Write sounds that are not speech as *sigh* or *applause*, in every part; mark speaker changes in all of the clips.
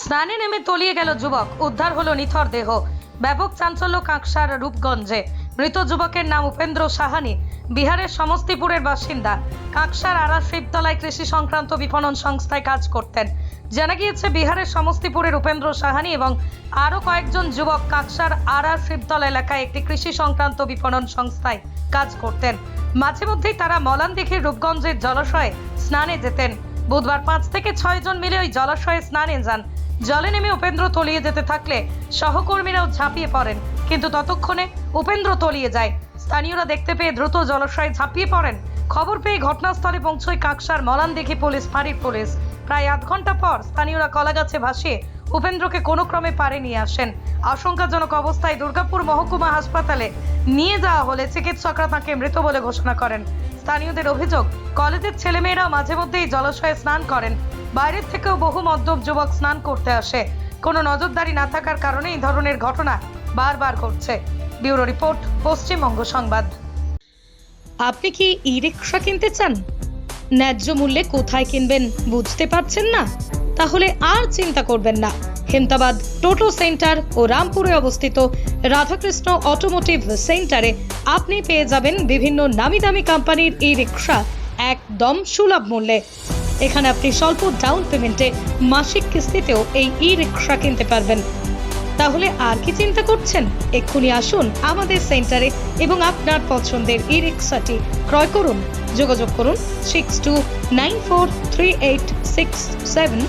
Speaker 1: স্নানে নেমে তলিয়ে গেল যুবক। উদ্ধার হলো নিথর দেহ। ব্যাপক চাঞ্চল্য কাঁকসার রূপগঞ্জে। মৃত যুবকের নাম উপেন্দ্র সাহানি। বিহারের সমস্তিপুরের বাসিন্দা। কাঁকসার আড়া শিবতলায় কৃষি সংক্রান্ত বিপণন সংস্থায় কাজ করতেন। জানা গিয়েছে, বিহারের সমস্তিপুরের উপেন্দ্র সাহানি এবং আরও কয়েকজন যুবক কাঁকসার আড়া শিবতলা এলাকায় একটি কৃষি সংক্রান্ত বিপণন সংস্থায় কাজ করতেন। মাঝে মধ্যেই তারা মলানদিঘির রূপগঞ্জের জলাশয়ে স্নানে যেতেন। বুধবার পাঁচ থেকে ছয় জন মিলে ওই জলাশয়ে স্নানে যান। জলে নেমে উপেন্দ্র তলিয়ে যেতে থাকলে সহকর্মীরাও ঝাঁপিয়ে পড়েন। কিন্তু ততক্ষণে উপেন্দ্র তলিয়ে যায়। স্থানীয়রা দেখতে পেয়ে দ্রুত জলাশয়ে ঝাঁপিয়ে পড়েন। খবর পেয়ে ঘটনাস্থলে পৌঁছয় কাকসার মলান মলানদিঘি পুলিশ, ফাঁড়ির পুলিশ। প্রায় আধ ঘণ্টা পর স্থানীয়রা কলাগাছে ভাসিয়ে উপেন্দ্রকে কোনো ক্রমে পারে নিয়ে আসেন। আশঙ্কাজনক অবস্থায় দুর্গাপুর মহকুমা হাসপাতালে নিয়ে যাওয়া হলে চিকিৎসকরা তাকে মৃত বলে ঘোষণা করেন। স্থানীয়দের অভিযোগ, কলেজের ছেলেমেয়েরা মাঝে মধ্যেই জলাশয়ে স্নান করেন। বাইরের থেকেও বহু মদ্যপ যুবক স্নান করতে আসে। কোনো নজরদারি না থাকার কারণে এই ধরনের ঘটনা বারবার ঘটছে। ব্যুরো রিপোর্ট, পশ্চিমবঙ্গ সংবাদ। আপনি কি ই রিক্সা কিনতে চান? ন্যায্য মূল্যে কোথায় কিনবেন বুঝতে পারছেন না? তাহলে আর চিন্তা করবেন না। হেমতাবাদ টোটো সেন্টার ও রামপুরে অবস্থিত রাধাকৃষ্ণ অটোমোটিভ সেন্টারে আপনি পেয়ে যাবেন বিভিন্ন নামি দামি কোম্পানির ই রিক্সা একদম সুলভ মূল্যে। এখানে আপনি স্বল্প ডাউন পেমেন্টে মাসিক কিস্তিতেও এই ই রিক্সা কিনতে পারবেন। তাহলে আর কি চিন্তা করছেন? এক্ষুনি আসুন আমাদের সেন্টারে এবং আপনার পছন্দের ই রিক্সাটি ক্রয় করুন। যোগাযোগ করুন six two nine four three eight six seven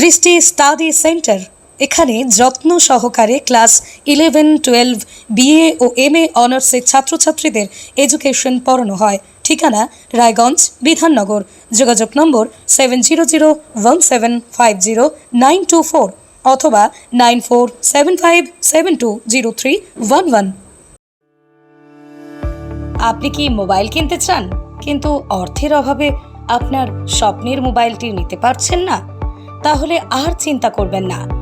Speaker 1: Drishti study centre. এখানে যত্ন সহকারে ক্লাস ইলেভেন, টুয়েলভ, বিএ ও এম এ অনার্সের ছাত্রছাত্রীদের এডুকেশন পড়ানো হয়। ঠিকানা, রায়গঞ্জ, বিধাননগর। যোগাযোগ নম্বর seven zero zero one seven five zero nine two four অথবা nine four seven five seven two zero three one one. আপনি কি মোবাইল কিনতে চান? কিন্তু অর্থের অভাবে আপনার স্বপ্নের মোবাইলটি নিতে পারছেন না? তাহলে আর চিন্তা করবেন না।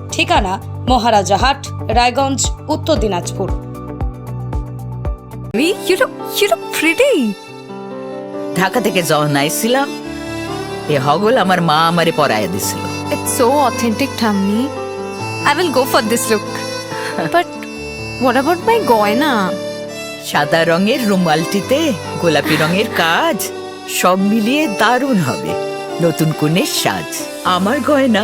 Speaker 1: ঠিকানা মহারাজা হাট রায়গঞ্জ উত্তর দিনাজপুর.
Speaker 2: ঢাকা থেকে যখন আইছিলাম এ হগল আমার মা আমারে পরাইয়া দিছিল
Speaker 3: It's so authentic, Tammy. I will go for this look. *laughs* but what about my goina?
Speaker 2: সাদা রঙের রুমালটিতে গোলাপি রঙের কাজ সব মিলিয়ে দারুণ হবে নতুন কনের সাজ আমার গয়না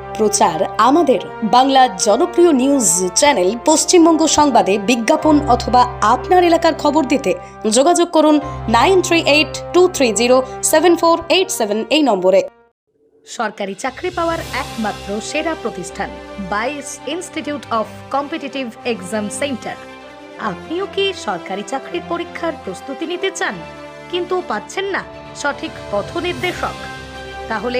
Speaker 4: প্রচার আমাদের। বাংলা জনপ্রিয় নিউজ চ্যানেল পশ্চিমবঙ্গ সংবাদে বিজ্ঞাপন অথবা আপনার এলাকার খবর দিতে যোগাযোগ করুন nine three eight two three zero seven four eight seven এই নম্বরে।
Speaker 1: সরকারি চাকরি পাওয়ার একমাত্র সেরা প্রতিষ্ঠান, বাইস institute of competitive exam centre. আপনিও কি সরকারি চাকরির পরীক্ষার প্রস্তুতি নিতে চান? কিন্তু পাচ্ছেন না সঠিক পথ নির্দেশক তাহলে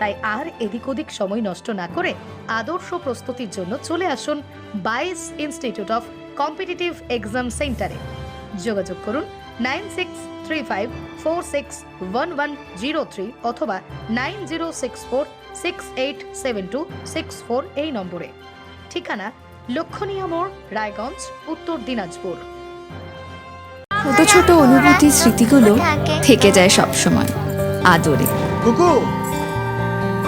Speaker 1: তাই আর এদিক ওদিক সময় নষ্ট না করে আদর্শ প্রস্তুতির জন্য চলে আসুন বাইস ইনস্টিটিউট অফ কম্পিটিটিভ এক্সাম সেন্টারে। যোগাযোগ করুন nine six three five four six one one zero three অথবা nine zero six four six eight seven two six four এই নম্বরে। ঠিকানা লক্ষণীয় মোড় রায়গঞ্জ উত্তর দিনাজপুর।
Speaker 3: ছোট ছোট অনুভূতি স্মৃতিগুলো থেকে যায় সব সময় আদরে।
Speaker 5: কুকু!